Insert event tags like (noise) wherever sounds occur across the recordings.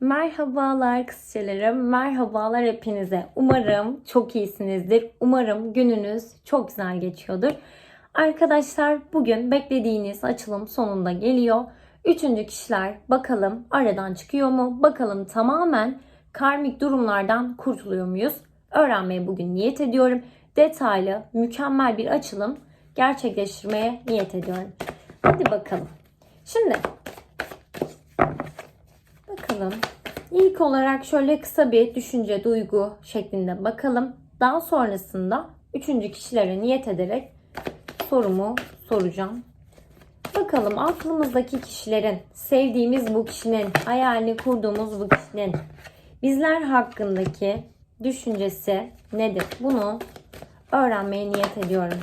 Merhabalar kızçelerim, merhabalar hepinize. Umarım çok iyisinizdir. Umarım gününüz çok güzel geçiyordur. Arkadaşlar bugün beklediğiniz açılım sonunda geliyor. Üçüncü kişiler bakalım aradan çıkıyor mu? Bakalım tamamen karmik durumlardan kurtuluyor muyuz? Öğrenmeye bugün niyet ediyorum. Detaylı, mükemmel bir açılım gerçekleştirmeye niyet ediyorum. Hadi bakalım. Şimdi Bakalım. İlk olarak şöyle kısa bir düşünce, duygu şeklinde bakalım. Daha sonrasında üçüncü kişilere niyet ederek sorumu soracağım. Bakalım aklımızdaki kişilerin, sevdiğimiz bu kişinin, hayalini kurduğumuz bu kişinin bizler hakkındaki düşüncesi nedir? Bunu öğrenmeye niyet ediyorum.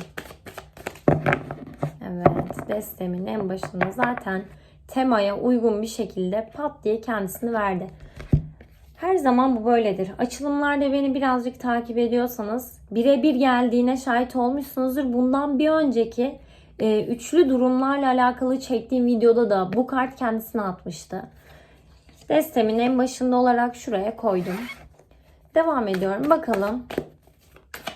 Evet, desteğimin en başında zaten temaya uygun bir şekilde pat diye kendisini verdi. Her zaman bu böyledir. Açılımlarda beni birazcık takip ediyorsanız birebir geldiğine şahit olmuşsunuzdur. Bundan bir önceki e, üçlü durumlarla alakalı çektiğim videoda da bu kart kendisine atmıştı. Destemin en başında olarak şuraya koydum. Devam ediyorum. Bakalım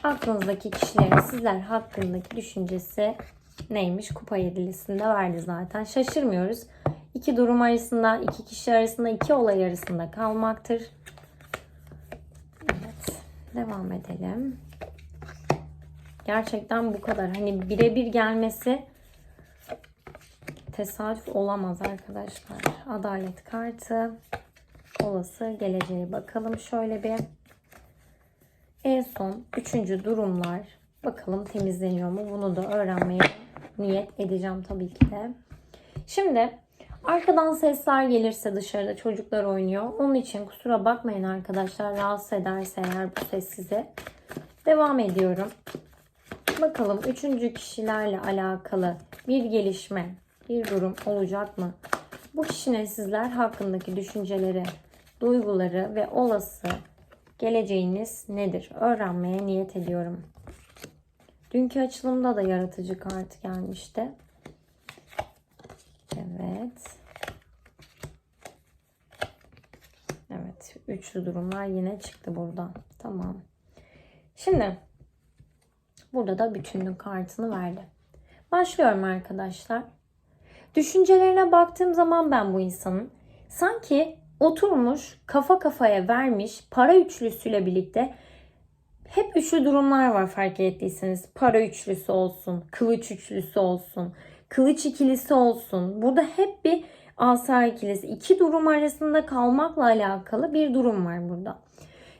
aklınızdaki kişilerin sizler hakkındaki düşüncesi neymiş? Kupa yedilisinde verdi zaten. Şaşırmıyoruz. İki durum arasında, iki kişi arasında, iki olay arasında kalmaktır. Evet. Devam edelim. Gerçekten bu kadar. Hani birebir gelmesi tesadüf olamaz arkadaşlar. Adalet kartı. Olası geleceğe bakalım şöyle bir. En son üçüncü durumlar. Bakalım temizleniyor mu? Bunu da öğrenmeye niyet edeceğim tabii ki de. Şimdi arkadan sesler gelirse dışarıda çocuklar oynuyor. Onun için kusura bakmayın arkadaşlar. Rahatsız ederse eğer bu ses sizi. Devam ediyorum. Bakalım üçüncü kişilerle alakalı bir gelişme, bir durum olacak mı? Bu kişinin sizler hakkındaki düşünceleri, duyguları ve olası geleceğiniz nedir? Öğrenmeye niyet ediyorum. Dünkü açılımda da yaratıcı kart gelmişti. Evet. Evet. Üçlü durumlar yine çıktı burada. Tamam. Şimdi burada da bütünlük kartını verdi. Başlıyorum arkadaşlar. Düşüncelerine baktığım zaman ben bu insanın sanki oturmuş kafa kafaya vermiş para üçlüsüyle birlikte hep üçlü durumlar var fark ettiyseniz. Para üçlüsü olsun, kılıç üçlüsü olsun, kılıç ikilisi olsun. Burada hep bir asa ikilisi. iki durum arasında kalmakla alakalı bir durum var burada.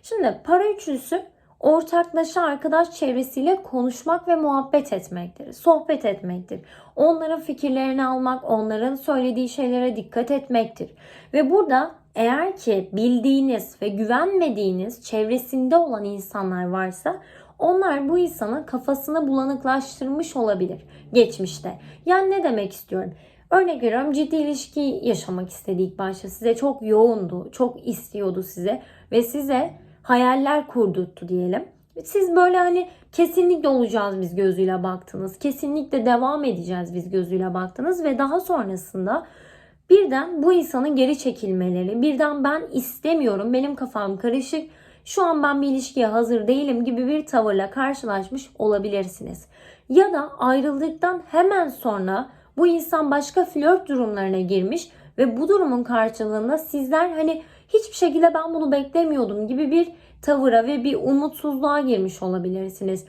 Şimdi para üçlüsü ortaklaşa arkadaş çevresiyle konuşmak ve muhabbet etmektir. Sohbet etmektir. Onların fikirlerini almak, onların söylediği şeylere dikkat etmektir. Ve burada eğer ki bildiğiniz ve güvenmediğiniz çevresinde olan insanlar varsa onlar bu insanın kafasını bulanıklaştırmış olabilir geçmişte. Yani ne demek istiyorum? Örnek veriyorum ciddi ilişki yaşamak istedi ilk başta. Size çok yoğundu, çok istiyordu size ve size hayaller kurdurttu diyelim. Siz böyle hani kesinlikle olacağız biz gözüyle baktınız. Kesinlikle devam edeceğiz biz gözüyle baktınız ve daha sonrasında birden bu insanın geri çekilmeleri, birden ben istemiyorum, benim kafam karışık, şu an ben bir ilişkiye hazır değilim gibi bir tavırla karşılaşmış olabilirsiniz. Ya da ayrıldıktan hemen sonra bu insan başka flört durumlarına girmiş ve bu durumun karşılığında sizler hani hiçbir şekilde ben bunu beklemiyordum gibi bir tavıra ve bir umutsuzluğa girmiş olabilirsiniz.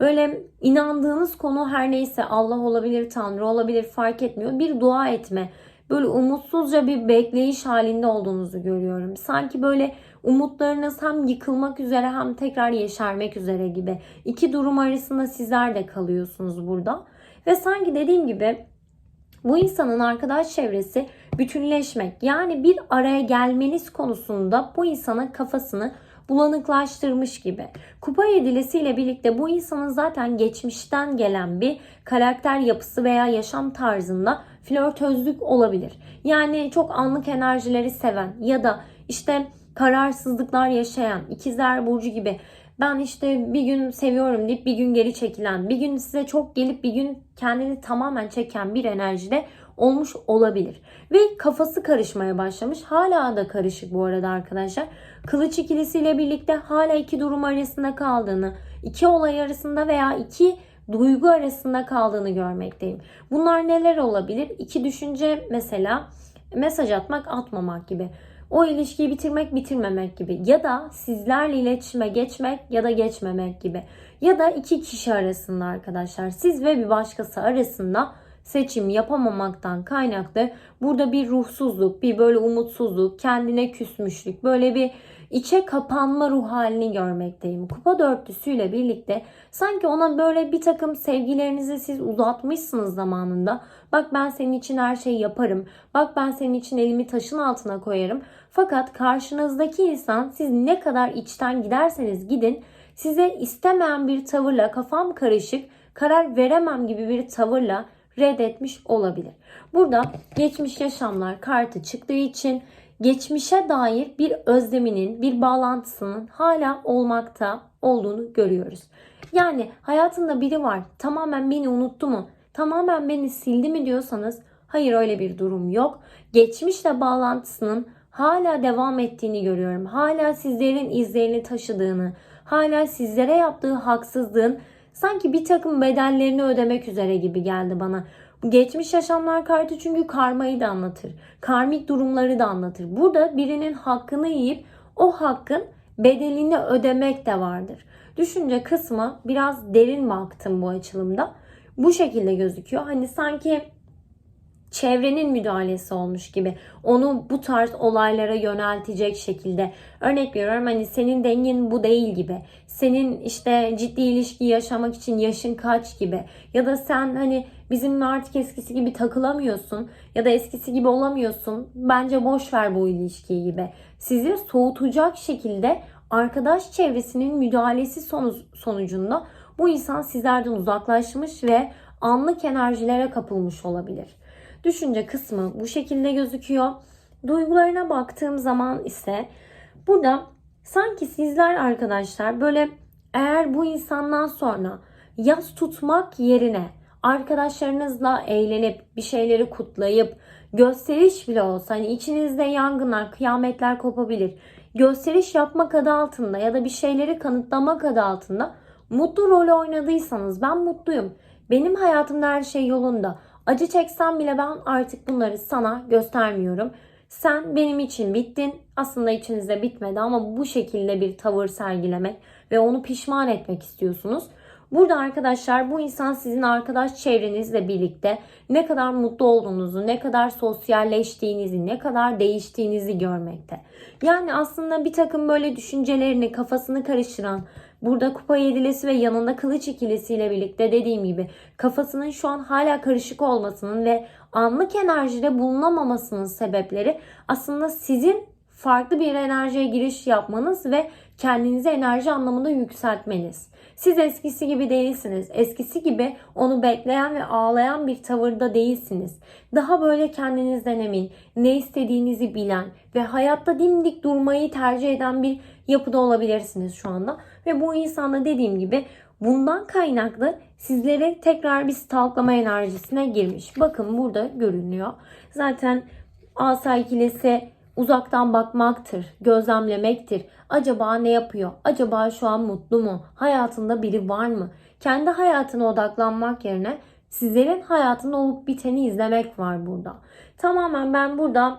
Böyle inandığınız konu her neyse Allah olabilir, Tanrı olabilir fark etmiyor. Bir dua etme, böyle umutsuzca bir bekleyiş halinde olduğunuzu görüyorum. Sanki böyle umutlarınız hem yıkılmak üzere hem tekrar yeşermek üzere gibi. İki durum arasında sizler de kalıyorsunuz burada. Ve sanki dediğim gibi bu insanın arkadaş çevresi bütünleşmek yani bir araya gelmeniz konusunda bu insanın kafasını bulanıklaştırmış gibi. Kupa yedilisiyle birlikte bu insanın zaten geçmişten gelen bir karakter yapısı veya yaşam tarzında flörtözlük olabilir. Yani çok anlık enerjileri seven ya da işte kararsızlıklar yaşayan ikizler burcu gibi ben işte bir gün seviyorum deyip bir gün geri çekilen, bir gün size çok gelip bir gün kendini tamamen çeken bir enerjide olmuş olabilir. Ve kafası karışmaya başlamış. Hala da karışık bu arada arkadaşlar. Kılıç ikilisiyle birlikte hala iki durum arasında kaldığını, iki olay arasında veya iki duygu arasında kaldığını görmekteyim. Bunlar neler olabilir? İki düşünce mesela mesaj atmak atmamak gibi. O ilişkiyi bitirmek bitirmemek gibi ya da sizlerle iletişime geçmek ya da geçmemek gibi. Ya da iki kişi arasında arkadaşlar siz ve bir başkası arasında seçim yapamamaktan kaynaklı burada bir ruhsuzluk, bir böyle umutsuzluk, kendine küsmüşlük, böyle bir içe kapanma ruh halini görmekteyim. Kupa dörtlüsüyle birlikte sanki ona böyle bir takım sevgilerinizi siz uzatmışsınız zamanında. Bak ben senin için her şeyi yaparım. Bak ben senin için elimi taşın altına koyarım. Fakat karşınızdaki insan siz ne kadar içten giderseniz gidin size istemeyen bir tavırla kafam karışık karar veremem gibi bir tavırla reddetmiş olabilir. Burada geçmiş yaşamlar kartı çıktığı için geçmişe dair bir özleminin, bir bağlantısının hala olmakta olduğunu görüyoruz. Yani hayatında biri var, tamamen beni unuttu mu, tamamen beni sildi mi diyorsanız hayır öyle bir durum yok. Geçmişle bağlantısının hala devam ettiğini görüyorum. Hala sizlerin izlerini taşıdığını, hala sizlere yaptığı haksızlığın sanki bir takım bedellerini ödemek üzere gibi geldi bana. Geçmiş yaşamlar kartı çünkü karmayı da anlatır. Karmik durumları da anlatır. Burada birinin hakkını yiyip o hakkın bedelini ödemek de vardır. Düşünce kısmı biraz derin baktım bu açılımda. Bu şekilde gözüküyor. Hani sanki çevrenin müdahalesi olmuş gibi. Onu bu tarz olaylara yöneltecek şekilde. Örnek veriyorum hani senin dengin bu değil gibi. Senin işte ciddi ilişki yaşamak için yaşın kaç gibi. Ya da sen hani bizimle artık eskisi gibi takılamıyorsun. Ya da eskisi gibi olamıyorsun. Bence boş ver bu ilişkiyi gibi. Sizi soğutacak şekilde arkadaş çevresinin müdahalesi sonucunda bu insan sizlerden uzaklaşmış ve anlık enerjilere kapılmış olabilir. Düşünce kısmı bu şekilde gözüküyor. Duygularına baktığım zaman ise burada sanki sizler arkadaşlar böyle eğer bu insandan sonra yaz tutmak yerine arkadaşlarınızla eğlenip bir şeyleri kutlayıp gösteriş bile olsa hani içinizde yangınlar, kıyametler kopabilir. Gösteriş yapmak adı altında ya da bir şeyleri kanıtlamak adı altında mutlu rol oynadıysanız ben mutluyum. Benim hayatımda her şey yolunda. Acı çeksem bile ben artık bunları sana göstermiyorum. Sen benim için bittin. Aslında içinizde bitmedi ama bu şekilde bir tavır sergilemek ve onu pişman etmek istiyorsunuz. Burada arkadaşlar bu insan sizin arkadaş çevrenizle birlikte ne kadar mutlu olduğunuzu, ne kadar sosyalleştiğinizi, ne kadar değiştiğinizi görmekte. Yani aslında bir takım böyle düşüncelerini, kafasını karıştıran, Burada kupa yedilisi ve yanında kılıç ikilisiyle birlikte dediğim gibi kafasının şu an hala karışık olmasının ve anlık enerjide bulunamamasının sebepleri aslında sizin farklı bir enerjiye giriş yapmanız ve kendinizi enerji anlamında yükseltmeniz. Siz eskisi gibi değilsiniz. Eskisi gibi onu bekleyen ve ağlayan bir tavırda değilsiniz. Daha böyle kendinizden emin, ne istediğinizi bilen ve hayatta dimdik durmayı tercih eden bir yapıda olabilirsiniz şu anda. Ve bu insanda dediğim gibi bundan kaynaklı sizlere tekrar bir stalklama enerjisine girmiş. Bakın burada görünüyor. Zaten asa ikilisi uzaktan bakmaktır, gözlemlemektir. Acaba ne yapıyor? Acaba şu an mutlu mu? Hayatında biri var mı? Kendi hayatına odaklanmak yerine sizlerin hayatında olup biteni izlemek var burada. Tamamen ben burada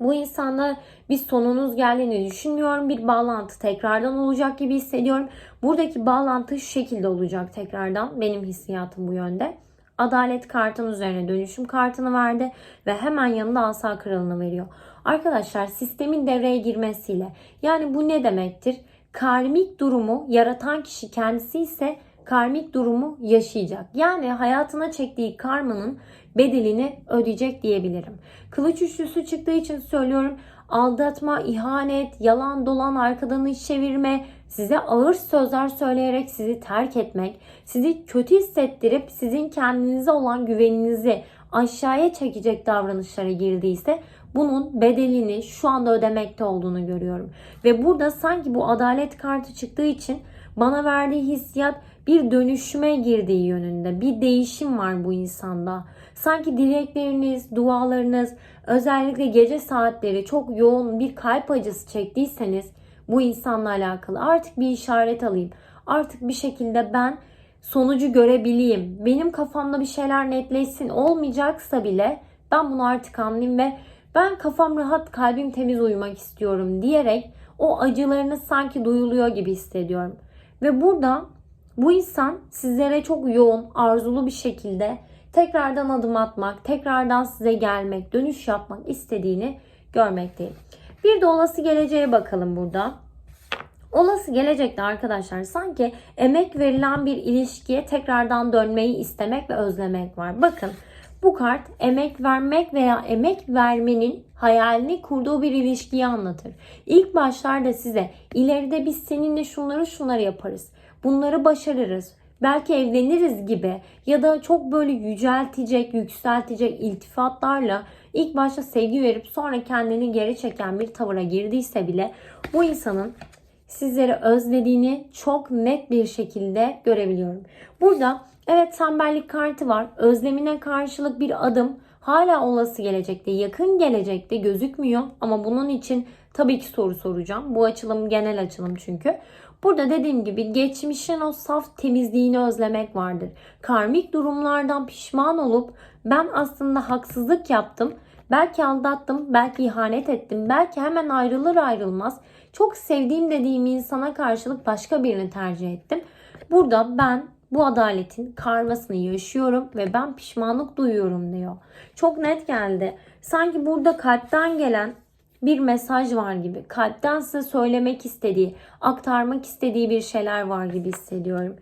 bu insanla bir sonunuz geldiğini düşünmüyorum. Bir bağlantı tekrardan olacak gibi hissediyorum. Buradaki bağlantı şu şekilde olacak tekrardan. Benim hissiyatım bu yönde. Adalet kartının üzerine dönüşüm kartını verdi ve hemen yanında asa kralını veriyor. Arkadaşlar sistemin devreye girmesiyle yani bu ne demektir? Karmik durumu yaratan kişi kendisi ise karmik durumu yaşayacak. Yani hayatına çektiği karmanın bedelini ödeyecek diyebilirim. Kılıç üçlüsü çıktığı için söylüyorum. Aldatma, ihanet, yalan dolan arkadan iş çevirme, size ağır sözler söyleyerek sizi terk etmek, sizi kötü hissettirip sizin kendinize olan güveninizi aşağıya çekecek davranışlara girdiyse bunun bedelini şu anda ödemekte olduğunu görüyorum. Ve burada sanki bu adalet kartı çıktığı için bana verdiği hissiyat bir dönüşüme girdiği yönünde. Bir değişim var bu insanda. Sanki dilekleriniz, dualarınız, özellikle gece saatleri çok yoğun bir kalp acısı çektiyseniz bu insanla alakalı artık bir işaret alayım. Artık bir şekilde ben sonucu görebileyim. Benim kafamda bir şeyler netleşsin. Olmayacaksa bile ben bunu artık anlayayım ve ben kafam rahat, kalbim temiz uyumak istiyorum diyerek o acılarınız sanki duyuluyor gibi hissediyorum. Ve burada bu insan sizlere çok yoğun, arzulu bir şekilde tekrardan adım atmak, tekrardan size gelmek, dönüş yapmak istediğini görmekteyim. Bir de olası geleceğe bakalım burada. Olası gelecekte arkadaşlar sanki emek verilen bir ilişkiye tekrardan dönmeyi istemek ve özlemek var. Bakın bu kart emek vermek veya emek vermenin hayalini kurduğu bir ilişkiyi anlatır. İlk başlarda size ileride biz seninle şunları şunları yaparız. Bunları başarırız. Belki evleniriz gibi ya da çok böyle yüceltecek, yükseltecek iltifatlarla ilk başta sevgi verip sonra kendini geri çeken bir tavıra girdiyse bile bu insanın sizleri özlediğini çok net bir şekilde görebiliyorum. Burada evet tembellik kartı var. Özlemine karşılık bir adım hala olası gelecekte, yakın gelecekte gözükmüyor ama bunun için tabii ki soru soracağım. Bu açılım genel açılım çünkü. Burada dediğim gibi geçmişin o saf temizliğini özlemek vardır. Karmik durumlardan pişman olup ben aslında haksızlık yaptım. Belki aldattım, belki ihanet ettim, belki hemen ayrılır ayrılmaz çok sevdiğim dediğim insana karşılık başka birini tercih ettim. Burada ben bu adaletin karmasını yaşıyorum ve ben pişmanlık duyuyorum diyor. Çok net geldi. Sanki burada kalpten gelen bir mesaj var gibi. Kalpten size söylemek istediği, aktarmak istediği bir şeyler var gibi hissediyorum.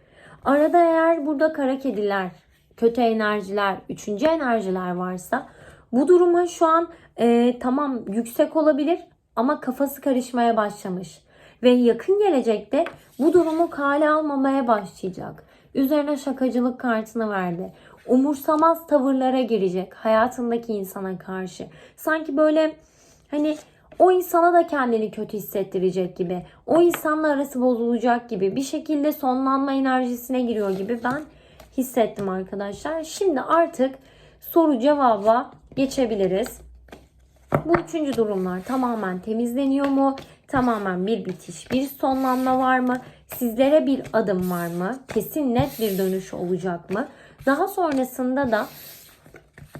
Arada eğer burada kara kediler, kötü enerjiler, üçüncü enerjiler varsa bu duruma şu an e, tamam yüksek olabilir ama kafası karışmaya başlamış. Ve yakın gelecekte bu durumu kale almamaya başlayacak. Üzerine şakacılık kartını verdi. Umursamaz tavırlara girecek hayatındaki insana karşı. Sanki böyle hani o insana da kendini kötü hissettirecek gibi. O insanla arası bozulacak gibi. Bir şekilde sonlanma enerjisine giriyor gibi ben hissettim arkadaşlar. Şimdi artık soru cevaba geçebiliriz. Bu üçüncü durumlar tamamen temizleniyor mu? Tamamen bir bitiş, bir sonlanma var mı? Sizlere bir adım var mı? Kesin net bir dönüş olacak mı? Daha sonrasında da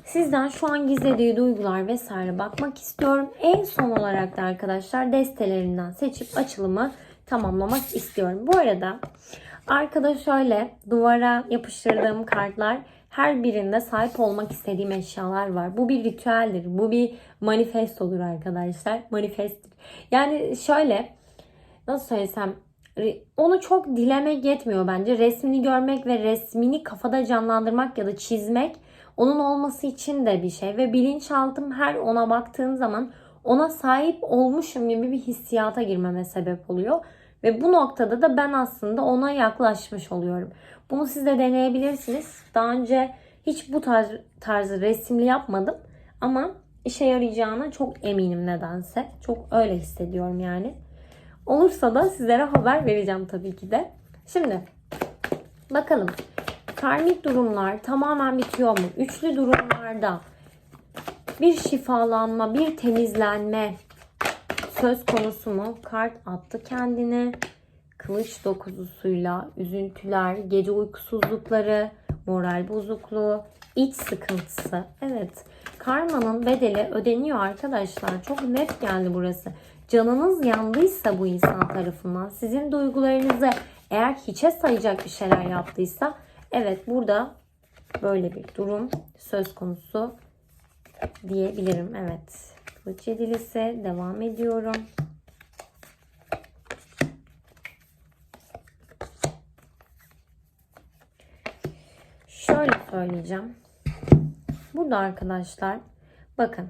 sizden şu an gizlediği duygular vesaire bakmak istiyorum. En son olarak da arkadaşlar destelerinden seçip açılımı tamamlamak istiyorum. Bu arada arkada şöyle duvara yapıştırdığım kartlar her birinde sahip olmak istediğim eşyalar var. Bu bir ritüeldir. Bu bir manifestodur arkadaşlar. Manifesttir. Yani şöyle nasıl söylesem onu çok dilemek yetmiyor bence. Resmini görmek ve resmini kafada canlandırmak ya da çizmek onun olması için de bir şey. Ve bilinçaltım her ona baktığım zaman ona sahip olmuşum gibi bir hissiyata girmeme sebep oluyor. Ve bu noktada da ben aslında ona yaklaşmış oluyorum. Bunu siz de deneyebilirsiniz. Daha önce hiç bu tarz tarzı resimli yapmadım. Ama işe yarayacağına çok eminim nedense. Çok öyle hissediyorum yani. Olursa da sizlere haber vereceğim tabii ki de. Şimdi bakalım. Karmik durumlar tamamen bitiyor mu? Üçlü durumlarda bir şifalanma, bir temizlenme söz konusu mu? Kart attı kendine. Kılıç dokuzusuyla üzüntüler, gece uykusuzlukları, moral bozukluğu, iç sıkıntısı. Evet. Karmanın bedeli ödeniyor arkadaşlar. Çok net geldi burası. Canınız yandıysa bu insan tarafından, sizin duygularınızı eğer hiçe sayacak bir şeyler yaptıysa, evet burada böyle bir durum söz konusu diyebilirim. Evet. Kılıç yedilisi devam ediyorum. Şöyle söyleyeceğim. Burada arkadaşlar bakın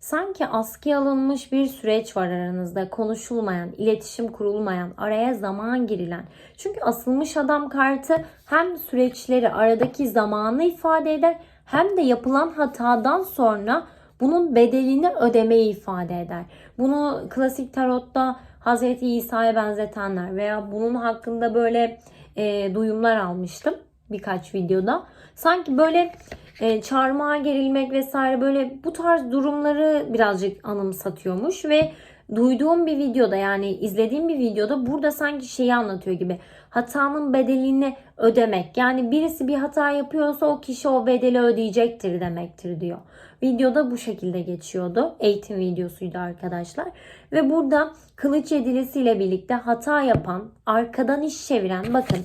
sanki askıya alınmış bir süreç var aranızda. Konuşulmayan, iletişim kurulmayan, araya zaman girilen. Çünkü asılmış adam kartı hem süreçleri aradaki zamanı ifade eder hem de yapılan hatadan sonra bunun bedelini ödemeyi ifade eder. Bunu klasik tarotta Hazreti İsa'ya benzetenler veya bunun hakkında böyle e, duyumlar almıştım birkaç videoda. Sanki böyle e, çarmıha gerilmek vesaire böyle bu tarz durumları birazcık anımsatıyormuş ve duyduğum bir videoda yani izlediğim bir videoda burada sanki şeyi anlatıyor gibi hatanın bedelini ödemek yani birisi bir hata yapıyorsa o kişi o bedeli ödeyecektir demektir diyor. Videoda bu şekilde geçiyordu. Eğitim videosuydu arkadaşlar. Ve burada kılıç yedilisiyle birlikte hata yapan, arkadan iş çeviren bakın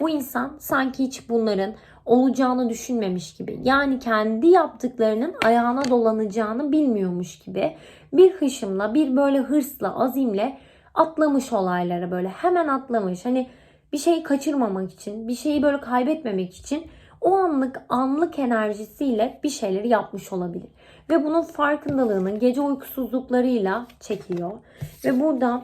bu insan sanki hiç bunların olacağını düşünmemiş gibi. Yani kendi yaptıklarının ayağına dolanacağını bilmiyormuş gibi bir hışımla, bir böyle hırsla, azimle atlamış olaylara böyle hemen atlamış. Hani bir şeyi kaçırmamak için, bir şeyi böyle kaybetmemek için o anlık anlık enerjisiyle bir şeyleri yapmış olabilir. Ve bunun farkındalığını gece uykusuzluklarıyla çekiyor. Ve burada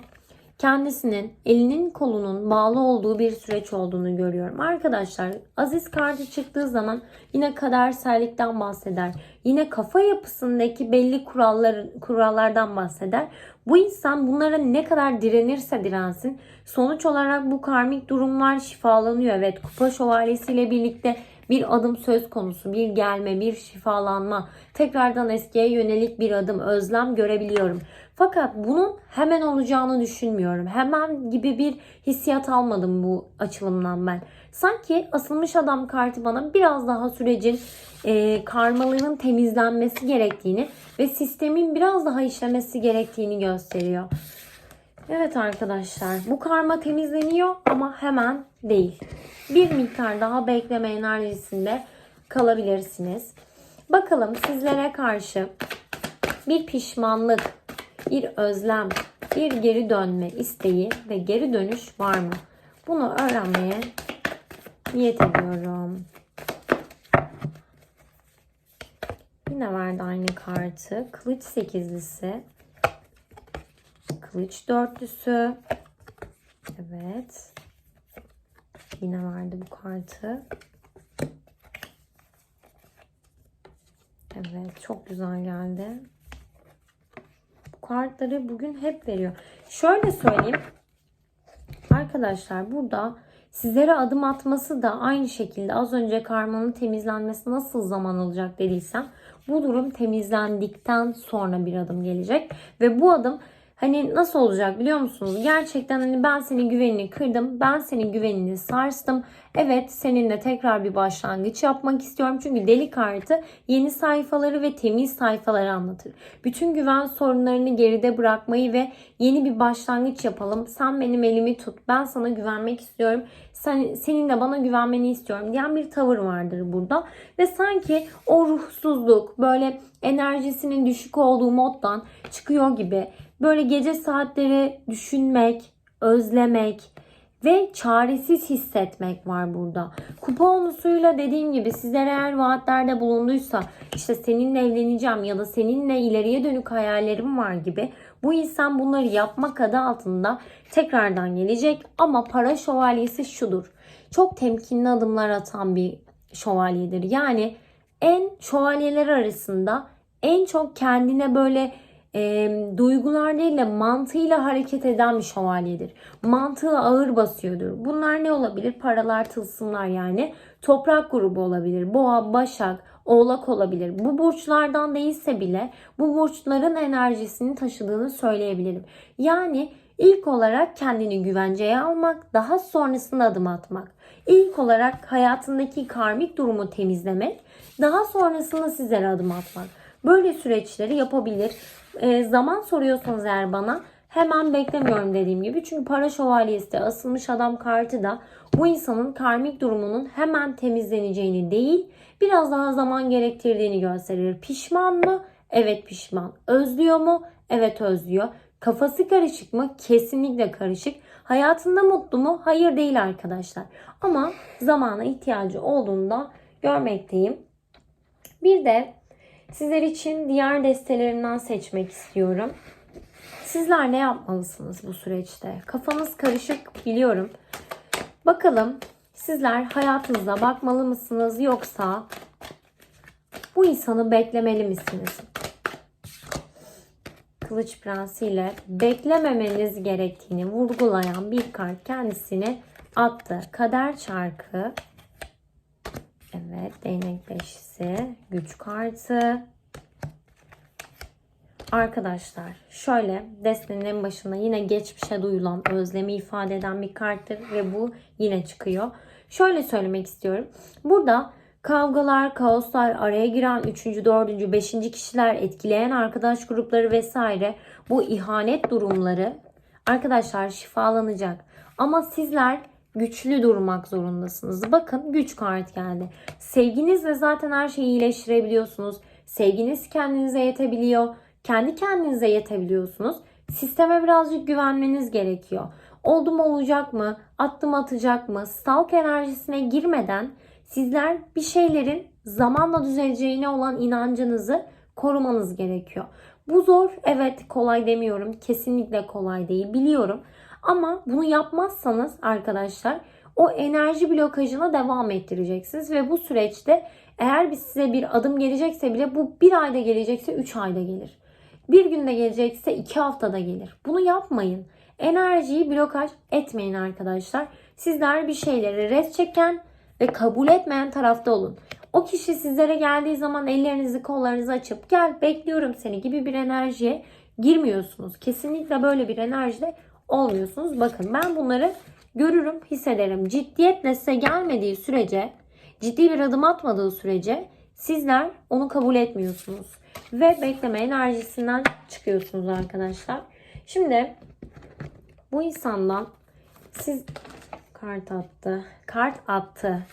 kendisinin elinin kolunun bağlı olduğu bir süreç olduğunu görüyorum. Arkadaşlar Aziz kartı çıktığı zaman yine kadersellikten bahseder. Yine kafa yapısındaki belli kurallar, kurallardan bahseder. Bu insan bunlara ne kadar direnirse dirensin sonuç olarak bu karmik durumlar şifalanıyor. Evet kupa şövalyesiyle birlikte bir adım söz konusu, bir gelme, bir şifalanma, tekrardan eskiye yönelik bir adım, özlem görebiliyorum. Fakat bunun hemen olacağını düşünmüyorum. Hemen gibi bir hissiyat almadım bu açılımdan ben. Sanki asılmış adam kartı bana biraz daha sürecin e, karmalarının temizlenmesi gerektiğini ve sistemin biraz daha işlemesi gerektiğini gösteriyor. Evet arkadaşlar bu karma temizleniyor ama hemen değil. Bir miktar daha bekleme enerjisinde kalabilirsiniz. Bakalım sizlere karşı bir pişmanlık, bir özlem, bir geri dönme isteği ve geri dönüş var mı? Bunu öğrenmeye niyet ediyorum. Yine verdi aynı kartı. Kılıç sekizlisi. Kılıç dörtlüsü. Evet. Yine verdi bu kartı. Evet çok güzel geldi. Kartları bugün hep veriyor. Şöyle söyleyeyim. Arkadaşlar burada sizlere adım atması da aynı şekilde az önce karmanın temizlenmesi nasıl zaman alacak dediysem bu durum temizlendikten sonra bir adım gelecek ve bu adım Hani nasıl olacak biliyor musunuz? Gerçekten hani ben senin güvenini kırdım. Ben senin güvenini sarstım. Evet seninle tekrar bir başlangıç yapmak istiyorum. Çünkü deli kartı yeni sayfaları ve temiz sayfaları anlatır. Bütün güven sorunlarını geride bırakmayı ve yeni bir başlangıç yapalım. Sen benim elimi tut. Ben sana güvenmek istiyorum. Sen, senin de bana güvenmeni istiyorum diyen bir tavır vardır burada. Ve sanki o ruhsuzluk böyle enerjisinin düşük olduğu moddan çıkıyor gibi Böyle gece saatleri düşünmek, özlemek ve çaresiz hissetmek var burada. Kupa onusuyla dediğim gibi sizler eğer vaatlerde bulunduysa işte seninle evleneceğim ya da seninle ileriye dönük hayallerim var gibi bu insan bunları yapmak adı altında tekrardan gelecek ama para şövalyesi şudur. Çok temkinli adımlar atan bir şövalyedir. Yani en şövalyeler arasında en çok kendine böyle e, duygular değil de mantığıyla hareket eden bir şövalyedir. Mantığı ağır basıyordur. Bunlar ne olabilir? Paralar, tılsımlar yani. Toprak grubu olabilir. Boğa, Başak, Oğlak olabilir. Bu burçlardan değilse bile bu burçların enerjisini taşıdığını söyleyebilirim. Yani ilk olarak kendini güvenceye almak, daha sonrasında adım atmak. İlk olarak hayatındaki karmik durumu temizlemek, daha sonrasında sizlere adım atmak. Böyle süreçleri yapabilir. E, zaman soruyorsanız eğer bana hemen beklemiyorum dediğim gibi. Çünkü para şövalyesi de asılmış adam kartı da bu insanın karmik durumunun hemen temizleneceğini değil biraz daha zaman gerektirdiğini gösterir. Pişman mı? Evet pişman. Özlüyor mu? Evet özlüyor. Kafası karışık mı? Kesinlikle karışık. Hayatında mutlu mu? Hayır değil arkadaşlar. Ama zamana ihtiyacı olduğunda görmekteyim. Bir de Sizler için diğer destelerinden seçmek istiyorum. Sizler ne yapmalısınız bu süreçte? Kafanız karışık biliyorum. Bakalım sizler hayatınıza bakmalı mısınız yoksa bu insanı beklemeli misiniz? Kılıç Prensi ile beklememeniz gerektiğini vurgulayan bir kart kendisini attı. Kader çarkı. Evet, değnek beşlisi, güç kartı. Arkadaşlar şöyle destenin en başında yine geçmişe duyulan özlemi ifade eden bir karttır ve bu yine çıkıyor. Şöyle söylemek istiyorum. Burada kavgalar, kaoslar, araya giren 3. 4. 5. kişiler, etkileyen arkadaş grupları vesaire bu ihanet durumları arkadaşlar şifalanacak. Ama sizler güçlü durmak zorundasınız. Bakın güç kart geldi. Sevginizle zaten her şeyi iyileştirebiliyorsunuz. Sevginiz kendinize yetebiliyor. Kendi kendinize yetebiliyorsunuz. Sisteme birazcık güvenmeniz gerekiyor. Oldu mu olacak mı? Attım atacak mı? Stalk enerjisine girmeden sizler bir şeylerin zamanla düzeleceğine olan inancınızı korumanız gerekiyor. Bu zor. Evet kolay demiyorum. Kesinlikle kolay değil biliyorum. Ama bunu yapmazsanız arkadaşlar o enerji blokajına devam ettireceksiniz ve bu süreçte eğer bir size bir adım gelecekse bile bu bir ayda gelecekse 3 ayda gelir. Bir günde gelecekse 2 haftada gelir. Bunu yapmayın. Enerjiyi blokaj etmeyin arkadaşlar. Sizler bir şeyleri res çeken ve kabul etmeyen tarafta olun. O kişi sizlere geldiği zaman ellerinizi kollarınızı açıp gel bekliyorum seni gibi bir enerjiye girmiyorsunuz. Kesinlikle böyle bir enerjide olmuyorsunuz. Bakın ben bunları görürüm, hissederim. Ciddiyetle size gelmediği sürece, ciddi bir adım atmadığı sürece sizler onu kabul etmiyorsunuz. Ve bekleme enerjisinden çıkıyorsunuz arkadaşlar. Şimdi bu insandan siz kart attı. Kart attı.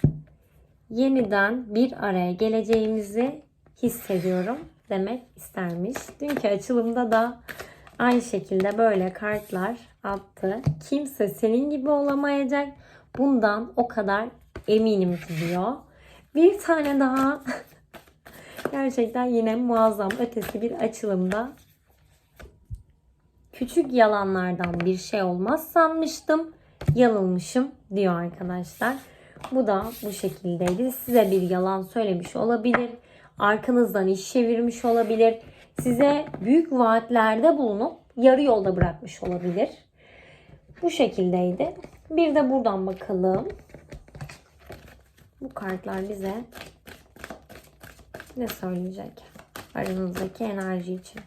Yeniden bir araya geleceğimizi hissediyorum demek istermiş. Dünkü açılımda da aynı şekilde böyle kartlar attı. Kimse senin gibi olamayacak. Bundan o kadar eminim diyor. Bir tane daha (laughs) gerçekten yine muazzam ötesi bir açılımda küçük yalanlardan bir şey olmaz sanmıştım. Yanılmışım diyor arkadaşlar. Bu da bu şekildeydi. Size bir yalan söylemiş olabilir. Arkanızdan iş çevirmiş olabilir. Size büyük vaatlerde bulunup yarı yolda bırakmış olabilir. Bu şekildeydi. Bir de buradan bakalım. Bu kartlar bize ne söyleyecek? Aranızdaki enerji için.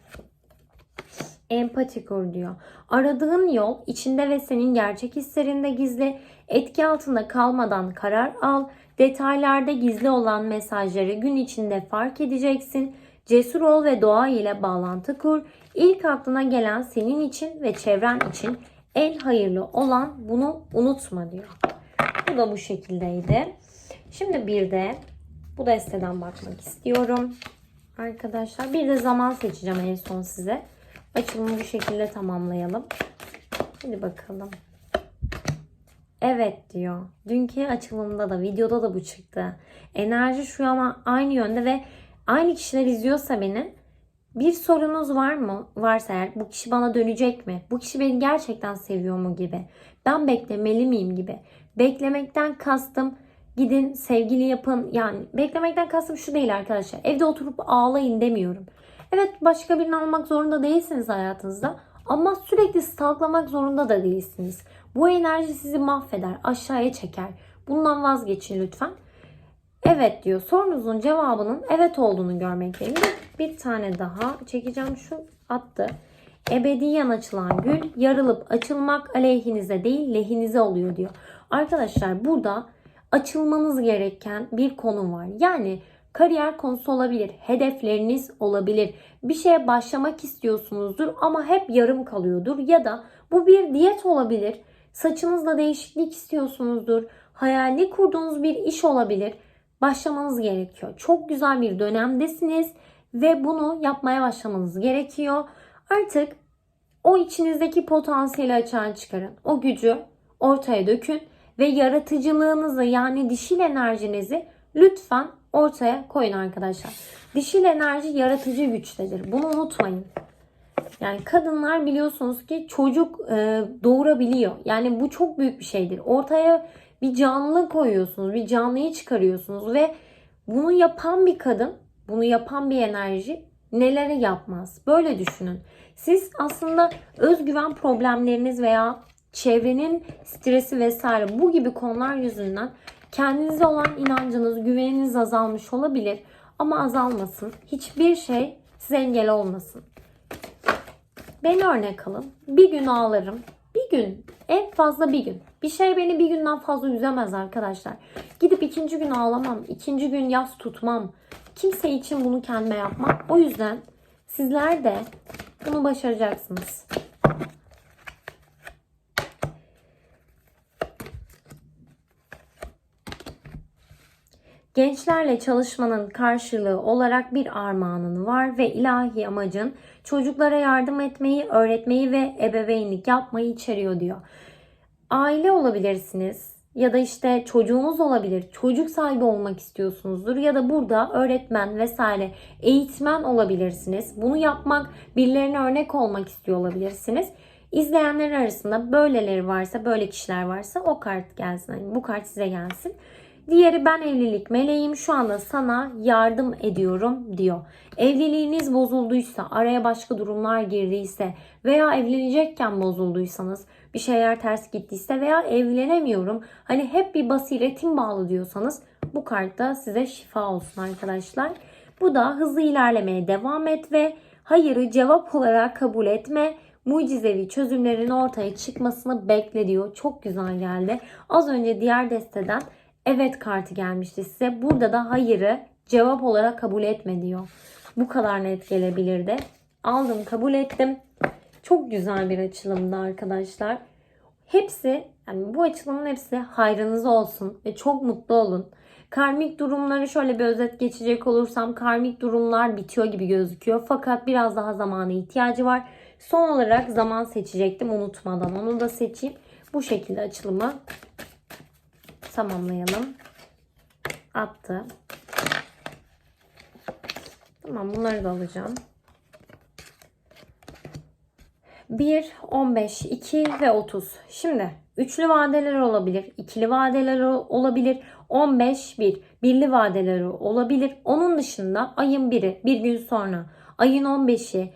Empati kur diyor. Aradığın yol içinde ve senin gerçek hislerinde gizli. Etki altında kalmadan karar al. Detaylarda gizli olan mesajları gün içinde fark edeceksin. Cesur ol ve doğa ile bağlantı kur. İlk aklına gelen senin için ve çevren için en hayırlı olan bunu unutma diyor. Bu da bu şekildeydi. Şimdi bir de bu desteden bakmak istiyorum. Arkadaşlar bir de zaman seçeceğim en son size. Açılımı bu şekilde tamamlayalım. Hadi bakalım. Evet diyor. Dünkü açılımda da videoda da bu çıktı. Enerji şu ama aynı yönde ve aynı kişiler izliyorsa beni bir sorunuz var mı? Varsa eğer bu kişi bana dönecek mi? Bu kişi beni gerçekten seviyor mu gibi. Ben beklemeli miyim gibi. Beklemekten kastım gidin sevgili yapın. Yani beklemekten kastım şu değil arkadaşlar. Evde oturup ağlayın demiyorum. Evet başka birini almak zorunda değilsiniz hayatınızda. Ama sürekli stalklamak zorunda da değilsiniz. Bu enerji sizi mahveder, aşağıya çeker. Bundan vazgeçin lütfen. Evet diyor. Sorunuzun cevabının evet olduğunu görmekteyim. Bir, tane daha çekeceğim. Şu attı. Ebediyen açılan gül yarılıp açılmak aleyhinize değil lehinize oluyor diyor. Arkadaşlar burada açılmanız gereken bir konu var. Yani kariyer konusu olabilir, hedefleriniz olabilir. Bir şeye başlamak istiyorsunuzdur ama hep yarım kalıyordur ya da bu bir diyet olabilir. Saçınızda değişiklik istiyorsunuzdur. Hayalini kurduğunuz bir iş olabilir. Başlamanız gerekiyor. Çok güzel bir dönemdesiniz ve bunu yapmaya başlamanız gerekiyor. Artık o içinizdeki potansiyeli açığa çıkarın. O gücü ortaya dökün ve yaratıcılığınızı yani dişil enerjinizi lütfen ortaya koyun arkadaşlar. Dişil enerji yaratıcı güçtedir. Bunu unutmayın. Yani kadınlar biliyorsunuz ki çocuk e, doğurabiliyor. Yani bu çok büyük bir şeydir. Ortaya bir canlı koyuyorsunuz, bir canlıyı çıkarıyorsunuz ve bunu yapan bir kadın, bunu yapan bir enerji neleri yapmaz? Böyle düşünün. Siz aslında özgüven problemleriniz veya çevrenin stresi vesaire bu gibi konular yüzünden Kendinize olan inancınız, güveniniz azalmış olabilir ama azalmasın. Hiçbir şey size engel olmasın. Beni örnek alın. Bir gün ağlarım. Bir gün. En fazla bir gün. Bir şey beni bir günden fazla üzemez arkadaşlar. Gidip ikinci gün ağlamam. ikinci gün yas tutmam. Kimse için bunu kendime yapmam. O yüzden sizler de bunu başaracaksınız. Gençlerle çalışmanın karşılığı olarak bir armağanın var ve ilahi amacın çocuklara yardım etmeyi, öğretmeyi ve ebeveynlik yapmayı içeriyor diyor. Aile olabilirsiniz ya da işte çocuğunuz olabilir. Çocuk sahibi olmak istiyorsunuzdur ya da burada öğretmen vesaire eğitmen olabilirsiniz. Bunu yapmak, birilerine örnek olmak istiyor olabilirsiniz. İzleyenler arasında böyleleri varsa, böyle kişiler varsa o kart gelsin. Yani bu kart size gelsin. Diğeri ben evlilik meleğim şu anda sana yardım ediyorum diyor. Evliliğiniz bozulduysa, araya başka durumlar girdiyse veya evlenecekken bozulduysanız, bir şeyler ters gittiyse veya evlenemiyorum. Hani hep bir basiretim bağlı diyorsanız bu kartta size şifa olsun arkadaşlar. Bu da hızlı ilerlemeye devam et ve hayırı cevap olarak kabul etme mucizevi çözümlerin ortaya çıkmasını bekle diyor. Çok güzel geldi. Az önce diğer desteden evet kartı gelmişti size. Burada da hayırı cevap olarak kabul etme diyor. Bu kadar net gelebilirdi. Aldım kabul ettim. Çok güzel bir açılımdı arkadaşlar. Hepsi yani bu açılımın hepsi hayrınız olsun ve çok mutlu olun. Karmik durumları şöyle bir özet geçecek olursam karmik durumlar bitiyor gibi gözüküyor. Fakat biraz daha zamana ihtiyacı var. Son olarak zaman seçecektim unutmadan onu da seçeyim. Bu şekilde açılımı tamamlayalım. Attı. Tamam bunları da alacağım. 1, 15, 2 ve 30. Şimdi üçlü vadeler olabilir, ikili vadeler olabilir, 15, 1, birli vadeler olabilir. Onun dışında ayın 1'i bir gün sonra, ayın 15'i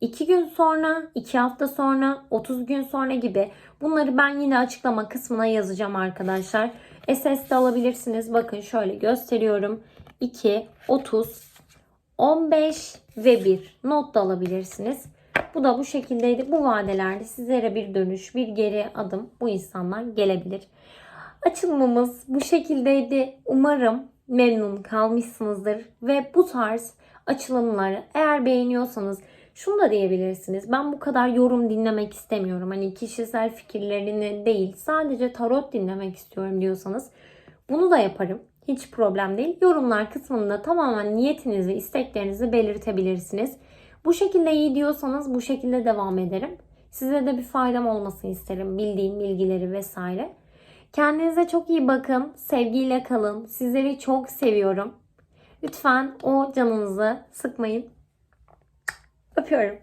2 gün sonra, 2 hafta sonra, 30 gün sonra gibi bunları ben yine açıklama kısmına yazacağım arkadaşlar. SS de alabilirsiniz. Bakın şöyle gösteriyorum. 2, 30, 15 ve 1 not da alabilirsiniz. Bu da bu şekildeydi. Bu vadelerde sizlere bir dönüş, bir geri adım bu insanlar gelebilir. Açılımımız bu şekildeydi. Umarım memnun kalmışsınızdır ve bu tarz açılımları eğer beğeniyorsanız şunu da diyebilirsiniz. Ben bu kadar yorum dinlemek istemiyorum. Hani kişisel fikirlerini değil sadece tarot dinlemek istiyorum diyorsanız bunu da yaparım. Hiç problem değil. Yorumlar kısmında tamamen niyetinizi, isteklerinizi belirtebilirsiniz. Bu şekilde iyi diyorsanız bu şekilde devam ederim. Size de bir faydam olmasını isterim. Bildiğim bilgileri vesaire. Kendinize çok iyi bakın. Sevgiyle kalın. Sizleri çok seviyorum. Lütfen o canınızı sıkmayın. Öpüyorum.